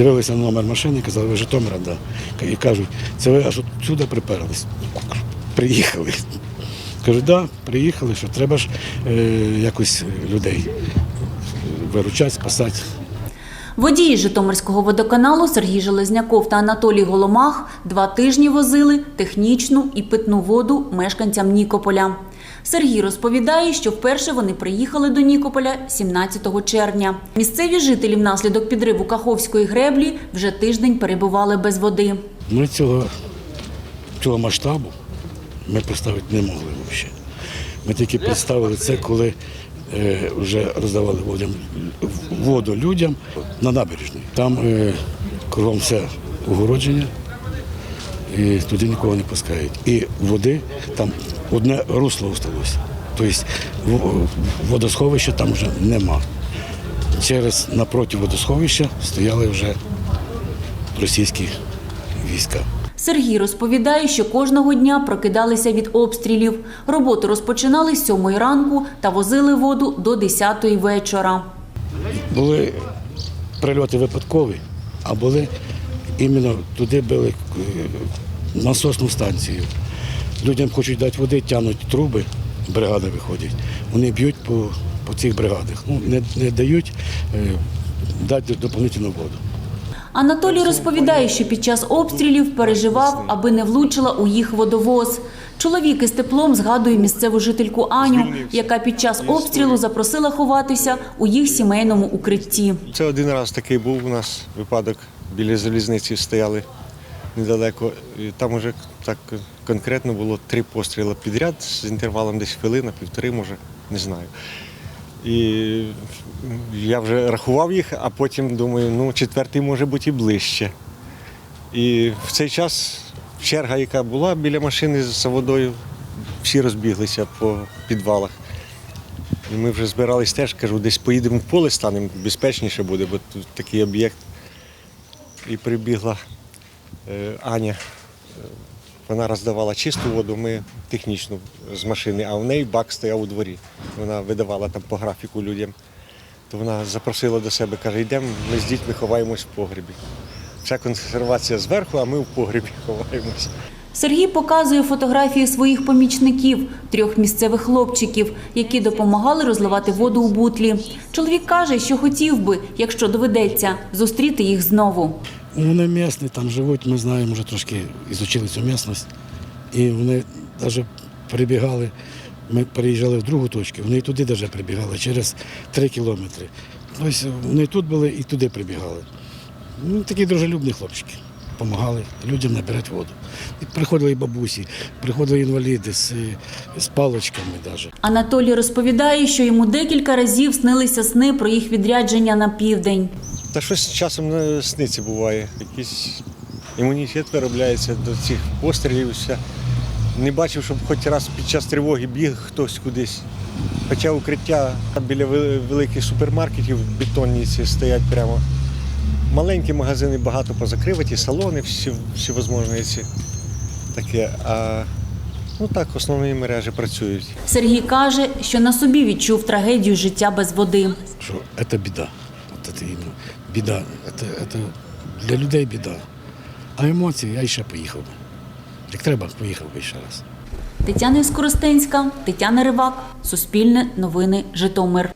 дивилися на номер машини казали, ви Житомира, да. І кажуть, це ви аж отсюди приперлись. Приїхали. Кажуть, да, приїхали, що треба ж е, якось людей виручати, спасати. Водії Житомирського водоканалу Сергій Железняков та Анатолій Голомах два тижні возили технічну і питну воду мешканцям Нікополя. Сергій розповідає, що вперше вони приїхали до Нікополя 17 червня. Місцеві жителі внаслідок підриву Каховської греблі вже тиждень перебували без води. Ми цього, цього масштабу ми представити не могли взагалі. Ми тільки представили це, коли вже роздавали воду, людям на набережній. Там е, кругом все огородження, і туди нікого не пускають. І води там одне русло залишилося. Тобто водосховища там вже нема. Через напроти водосховища стояли вже російські війська. Сергій розповідає, що кожного дня прокидалися від обстрілів. Роботу розпочинали з 7 ранку та возили воду до 10 вечора. Були прильоти випадкові, а були іменно туди били е, насосну станцію. Людям хочуть дати води, тягнуть труби, бригади виходять. Вони б'ють по, по цих бригадах. Ну, не, не дають е, дати доповнительну воду. Анатолій розповідає, що під час обстрілів переживав, аби не влучила у їх водовоз. Чоловік із теплом згадує місцеву жительку Аню, яка під час обстрілу запросила ховатися у їх сімейному укритті. Це один раз такий був у нас випадок. Біля залізниці стояли недалеко. І там уже так конкретно було три постріли підряд з інтервалом десь хвилина, півтори, може, не знаю. І я вже рахував їх, а потім думаю, ну, четвертий може бути і ближче. І в цей час черга, яка була біля машини з водою, всі розбіглися по підвалах. І ми вже збирались теж, кажу, десь поїдемо в поле, станемо, безпечніше буде, бо тут такий об'єкт. І прибігла е, Аня. Вона роздавала чисту воду, ми технічну з машини, а в неї бак стояв у дворі. Вона видавала там по графіку людям. То вона запросила до себе, каже, йдемо, ми з дітьми ховаємось в погребі. Вся консервація зверху, а ми в погребі ховаємось. Сергій показує фотографії своїх помічників, трьох місцевих хлопчиків, які допомагали розливати воду у бутлі. Чоловік каже, що хотів би, якщо доведеться, зустріти їх знову. Вони місні, там живуть, ми знаємо, вже трошки ізучили цю місцевість. І вони навіть прибігали, ми переїжджали в другу точку, вони і туди навіть прибігали через три кілометри. Тобто вони тут були і туди прибігали. Ну, такі дружелюбні хлопчики. Помагали людям набирати воду. І приходили і бабусі, приходили інваліди з, з палочками навіть. Анатолій розповідає, що йому декілька разів снилися сни про їх відрядження на південь. Та щось часом на сниці буває. Якийсь імунітет виробляється до цих пострілів. Все. Не бачив, щоб хоч раз під час тривоги біг хтось кудись. Хоча укриття біля великих супермаркетів бетонні ці стоять прямо. Маленькі магазини багато позакриваті, салони, всі, всі ці таке. А ну так, основні мережі працюють. Сергій каже, що на собі відчув трагедію життя без води. що це біда. От це іменно біда. Це, це для людей біда. А емоції я ще поїхав би. Як треба, поїхав би ще раз. Тетяна Скоростенська, Тетяна Ривак, Суспільне новини, Житомир.